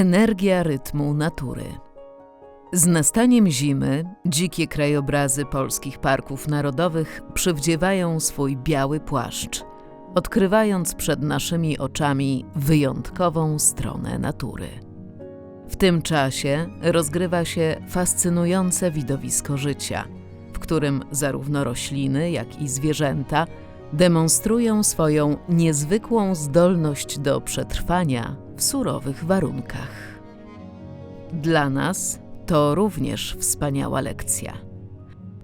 Energia rytmu natury. Z nastaniem zimy dzikie krajobrazy polskich parków narodowych przywdziewają swój biały płaszcz, odkrywając przed naszymi oczami wyjątkową stronę natury. W tym czasie rozgrywa się fascynujące widowisko życia, w którym zarówno rośliny, jak i zwierzęta demonstrują swoją niezwykłą zdolność do przetrwania w surowych warunkach. Dla nas to również wspaniała lekcja.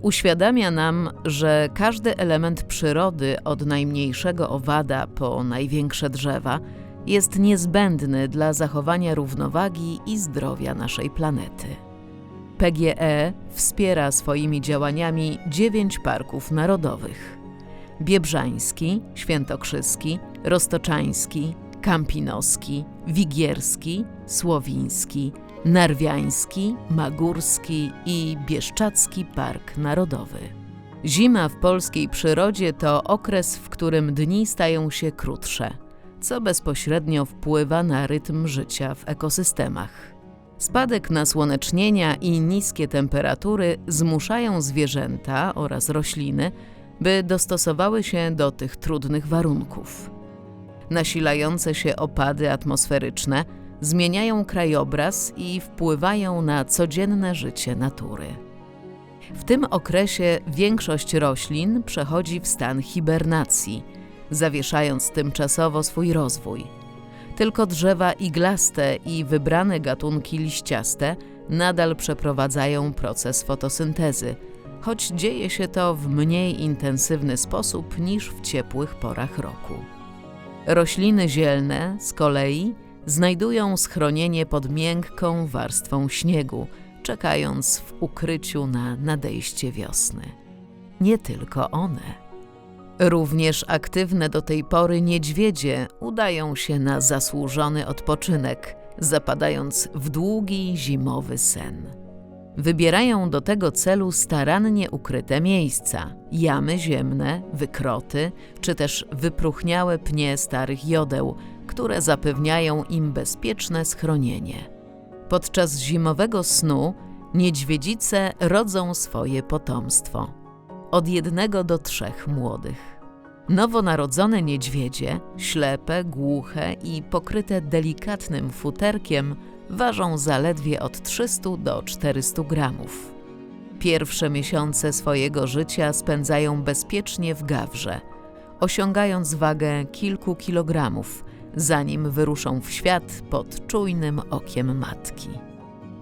Uświadamia nam, że każdy element przyrody, od najmniejszego owada po największe drzewa, jest niezbędny dla zachowania równowagi i zdrowia naszej planety. PGE wspiera swoimi działaniami dziewięć parków narodowych: Biebrzański, Świętokrzyski, Roztoczański, Kampinoski, Wigierski, Słowiński, Narwiański, Magórski i Bieszczacki Park Narodowy. Zima w polskiej przyrodzie to okres, w którym dni stają się krótsze, co bezpośrednio wpływa na rytm życia w ekosystemach. Spadek nasłonecznienia i niskie temperatury zmuszają zwierzęta oraz rośliny, by dostosowały się do tych trudnych warunków. Nasilające się opady atmosferyczne zmieniają krajobraz i wpływają na codzienne życie natury. W tym okresie większość roślin przechodzi w stan hibernacji, zawieszając tymczasowo swój rozwój. Tylko drzewa iglaste i wybrane gatunki liściaste nadal przeprowadzają proces fotosyntezy, choć dzieje się to w mniej intensywny sposób niż w ciepłych porach roku. Rośliny zielne z kolei znajdują schronienie pod miękką warstwą śniegu, czekając w ukryciu na nadejście wiosny. Nie tylko one. Również aktywne do tej pory niedźwiedzie udają się na zasłużony odpoczynek, zapadając w długi zimowy sen. Wybierają do tego celu starannie ukryte miejsca, jamy ziemne, wykroty, czy też wypruchniałe pnie starych jodeł, które zapewniają im bezpieczne schronienie. Podczas zimowego snu niedźwiedzice rodzą swoje potomstwo od jednego do trzech młodych. Nowonarodzone niedźwiedzie, ślepe, głuche i pokryte delikatnym futerkiem, ważą zaledwie od 300 do 400 gramów. Pierwsze miesiące swojego życia spędzają bezpiecznie w gawrze, osiągając wagę kilku kilogramów, zanim wyruszą w świat pod czujnym okiem matki.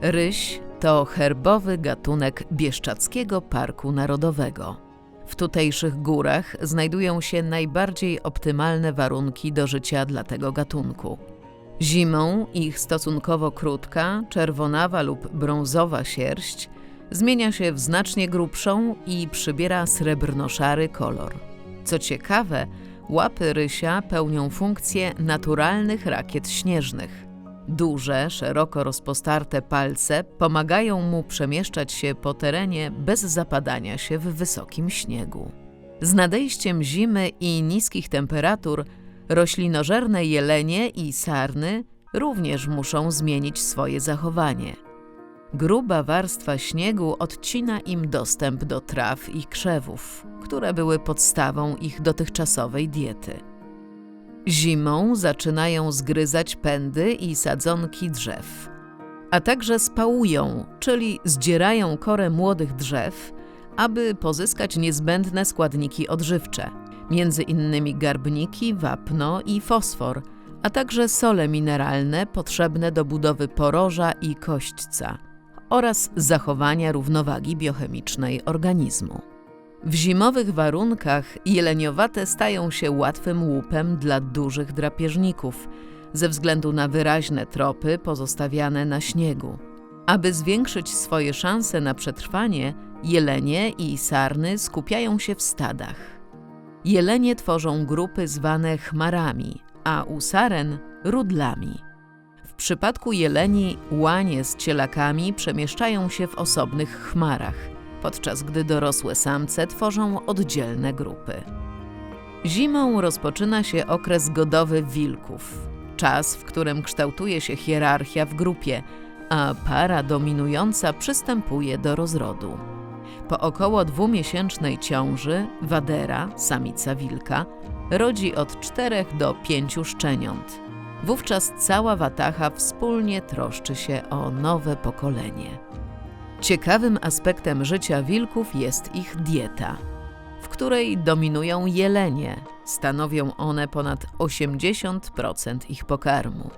Ryś to herbowy gatunek Bieszczackiego Parku Narodowego. W tutejszych górach znajdują się najbardziej optymalne warunki do życia dla tego gatunku. Zimą ich stosunkowo krótka, czerwonawa lub brązowa sierść zmienia się w znacznie grubszą i przybiera srebrno-szary kolor. Co ciekawe, łapy rysia pełnią funkcję naturalnych rakiet śnieżnych. Duże, szeroko rozpostarte palce pomagają mu przemieszczać się po terenie bez zapadania się w wysokim śniegu. Z nadejściem zimy i niskich temperatur roślinożerne jelenie i sarny również muszą zmienić swoje zachowanie. Gruba warstwa śniegu odcina im dostęp do traw i krzewów, które były podstawą ich dotychczasowej diety. Zimą zaczynają zgryzać pędy i sadzonki drzew, a także spałują, czyli zdzierają korę młodych drzew, aby pozyskać niezbędne składniki odżywcze, między innymi garbniki, wapno i fosfor, a także sole mineralne potrzebne do budowy poroża i kośćca oraz zachowania równowagi biochemicznej organizmu. W zimowych warunkach jeleniowate stają się łatwym łupem dla dużych drapieżników ze względu na wyraźne tropy pozostawiane na śniegu. Aby zwiększyć swoje szanse na przetrwanie, jelenie i sarny skupiają się w stadach. Jelenie tworzą grupy zwane chmarami, a u saren rudlami. W przypadku jeleni łanie z cielakami przemieszczają się w osobnych chmarach, podczas gdy dorosłe samce tworzą oddzielne grupy. Zimą rozpoczyna się okres godowy wilków. czas, w którym kształtuje się hierarchia w grupie, a para dominująca przystępuje do rozrodu. Po około dwumiesięcznej ciąży wadera, samica wilka, rodzi od czterech do pięciu szczeniąt. Wówczas cała watacha wspólnie troszczy się o nowe pokolenie. Ciekawym aspektem życia wilków jest ich dieta, w której dominują jelenie. Stanowią one ponad 80% ich pokarmu.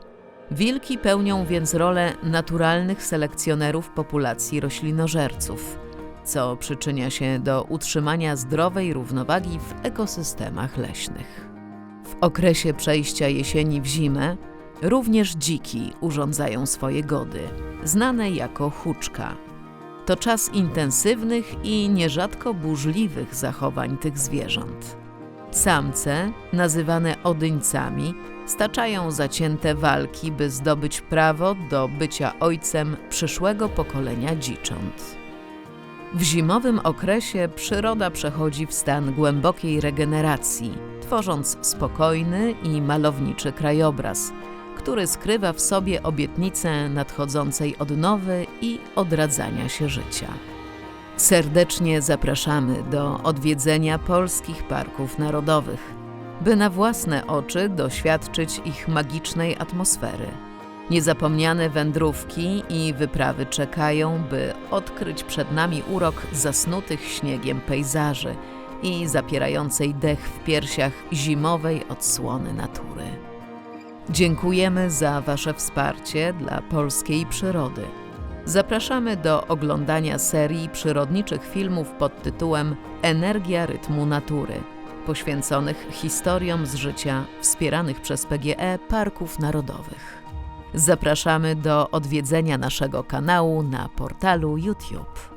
Wilki pełnią więc rolę naturalnych selekcjonerów populacji roślinożerców, co przyczynia się do utrzymania zdrowej równowagi w ekosystemach leśnych. W okresie przejścia jesieni w zimę również dziki urządzają swoje gody, znane jako huczka. To czas intensywnych i nierzadko burzliwych zachowań tych zwierząt. Samce, nazywane odyńcami, staczają zacięte walki, by zdobyć prawo do bycia ojcem przyszłego pokolenia dzicząt. W zimowym okresie przyroda przechodzi w stan głębokiej regeneracji, tworząc spokojny i malowniczy krajobraz, który skrywa w sobie obietnicę nadchodzącej odnowy i odradzania się życia. Serdecznie zapraszamy do odwiedzenia polskich parków narodowych, by na własne oczy doświadczyć ich magicznej atmosfery. Niezapomniane wędrówki i wyprawy czekają, by odkryć przed nami urok zasnutych śniegiem pejzaży i zapierającej dech w piersiach zimowej odsłony natury. Dziękujemy za Wasze wsparcie dla polskiej przyrody. Zapraszamy do oglądania serii przyrodniczych filmów pod tytułem Energia rytmu natury, poświęconych historiom z życia wspieranych przez PGE Parków Narodowych. Zapraszamy do odwiedzenia naszego kanału na portalu YouTube.